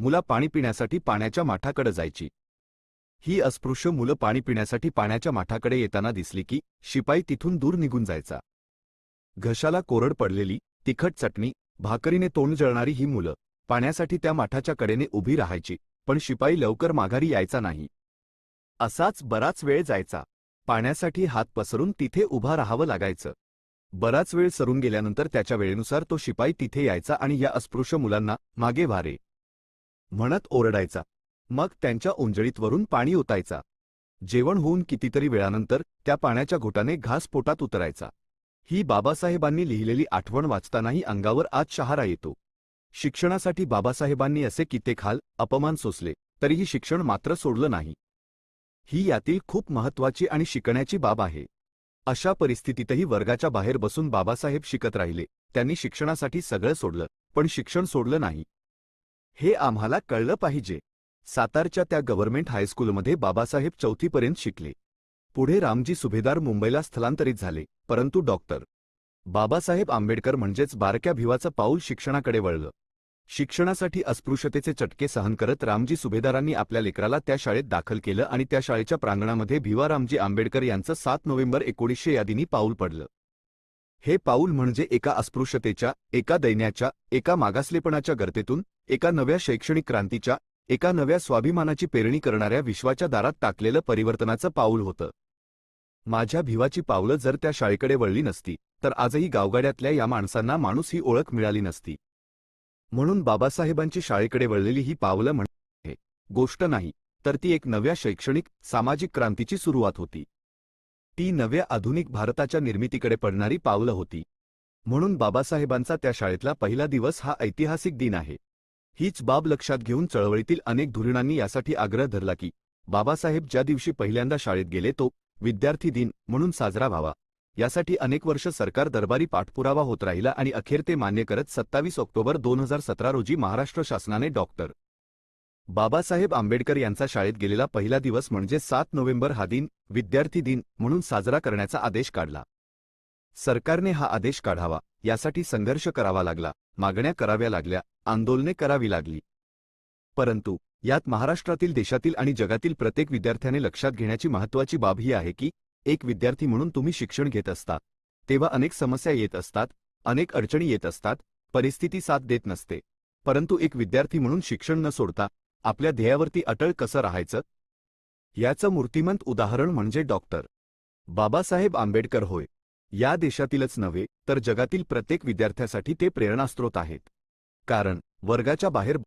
मुला पाणी पिण्यासाठी पाण्याच्या माठाकडे जायची. ही अस्पृश्य मुलं पाणी पिण्यासाठी पाण्याच्या माठाकडे येताना दिसली की शिपाई तिथून दूर निघून जायचा. घशाला कोरड पडलेली तिखट चटणी भाकरीने तोंड जळणारी ही मुलं पाण्यासाठी त्या माठाच्या कडेने उभी राहायची पण शिपाई लवकर माघारी यायचा नाही. असाच बराच वेळ जायचा. पाण्यासाठी हात पसरून तिथे उभा राहावं लागायचं. बराच वेळ सरून गेल्यानंतर त्याच्या वेळेनुसार तो शिपाई तिथे यायचा आणि या अस्पृश्य मुलांना मागे वारे म्हणत ओरडायचा. मग त्यांच्या उंजळीतवरून पाणी ओतायचा. जेवण होऊन कितीतरी वेळानंतर त्या पाण्याच्या घोटाने घास पोटात उतरायचा. ही बाबासाहेबांनी लिहिलेली आठवण वाचतानाही अंगावर आज शहारा येतो. शिक्षणासाठी बाबासाहेबांनी असे कित्येक हाल अपमान सोसले तरीही शिक्षण मात्र सोडलं नाही. ही यातील खूप महत्वाची आणि शिकण्याची बाब आहे. अशा परिस्थितीतही वर्गाच्या बाहेर बसून बाबासाहेब शिकत राहिले. त्यांनी शिक्षणासाठी सगळं सोडलं पण शिक्षण सोडलं नाही. हे आम्हाला कळलं पाहिजे. सातारच्या त्या गव्हर्नमेंट हायस्कूलमध्ये बाबासाहेब चौथीपर्यंत शिकले. पुढे रामजी सुभेदार मुंबईला स्थलांतरित झाले परंतु डॉक्टर बाबासाहेब आंबेडकर म्हणजेच बारक्या भिवाचं पाऊल शिक्षणाकडे वळलं. शिक्षणासाठी अस्पृश्यतेचे चटके सहन करत रामजी सुभेदारांनी आपल्या लेकराला त्या शाळेत दाखल केलं आणि त्या शाळेच्या प्रांगणामध्ये भिवा रामजी आंबेडकर यांचं सात नोव्हेंबर एकोणीसशे यादीनी पाऊल पडलं. हे पाऊल म्हणजे एका अस्पृश्यतेच्या एका दैन्याच्या एका मागासलेपणाच्या गर्तेतून एका नव्या शैक्षणिक क्रांतीच्या एका नव्या स्वाभिमानाची पेरणी करणाऱ्या विश्वाच्या दारात टाकलेलं परिवर्तनाचं पाऊल होतं. माझ्या भिवाची पावलं जर त्या शाळेकडे वळली नसती तर आजही गावगाड्यातल्या या माणसांना माणूस ही ओळख मिळाली नसती. म्हणून बाबासाहेबांची शाळेकडे वळलेली ही पावलं म्हणजे गोष्ट नाही तर ती एक नव्या शैक्षणिक सामाजिक क्रांतीची सुरुवात होती. ती नव्या आधुनिक भारताच्या निर्मितीकडे पडणारी पावलं होती. म्हणून बाबासाहेबांचा त्या शाळेतला पहिला दिवस हा ऐतिहासिक दिन आहे. हीच बाब लक्षात घेऊन चळवळीतील अनेक धुरीणांनी यासाठी आग्रह धरला की बाबासाहेब ज्या दिवशी पहिल्यांदा शाळेत गेले तो विद्यार्थी दिन म्हणून साजरा व्हावा. यासाठी अनेक वर्ष सरकार दरबारी पाठपुरावा होत राहिला आणि अखेर ते मान्य करत सत्तावीस ऑक्टोबर दोन हजार सतरा रोजी महाराष्ट्र शासनाने डॉक्टर बाबासाहेब आंबेडकर यांचा शाळेत गेलेला पहिला दिवस म्हणजे सात नोव्हेंबर हा दिन विद्यार्थी दिन म्हणून साजरा करण्याचा आदेश काढला. सरकारने हा आदेश काढावा यासाठी संघर्ष करावा लागला मागण्या कराव्या लागल्या आंदोलने करावी लागली. परंतु यात महाराष्ट्रातील देशातील आणि जगातील प्रत्येक विद्यार्थ्याने लक्षात घेण्याची महत्त्वाची बाब ही आहे की एक विद्यार्थी म्हणून तुम्ही शिक्षण घेत असता. तेव्हा अनेक समस्या येत असतात अनेक अडचणी येत असतात परिस्थिती साथ देत नसते. परंतु एक विद्यार्थी म्हणून शिक्षण न सोडता आपल्या ध्येयावरती अटळ कसं राहायचं? याचं मूर्तिमंत उदाहरण म्हणजे डॉक्टर बाबासाहेब आंबेडकर होय. या देशातीलच नव्हे तर जगातील प्रत्येक विद्यार्थ्यासाठी ते प्रेरणास्त्रोत आहेत. कारण वर्गाच्या बाहेर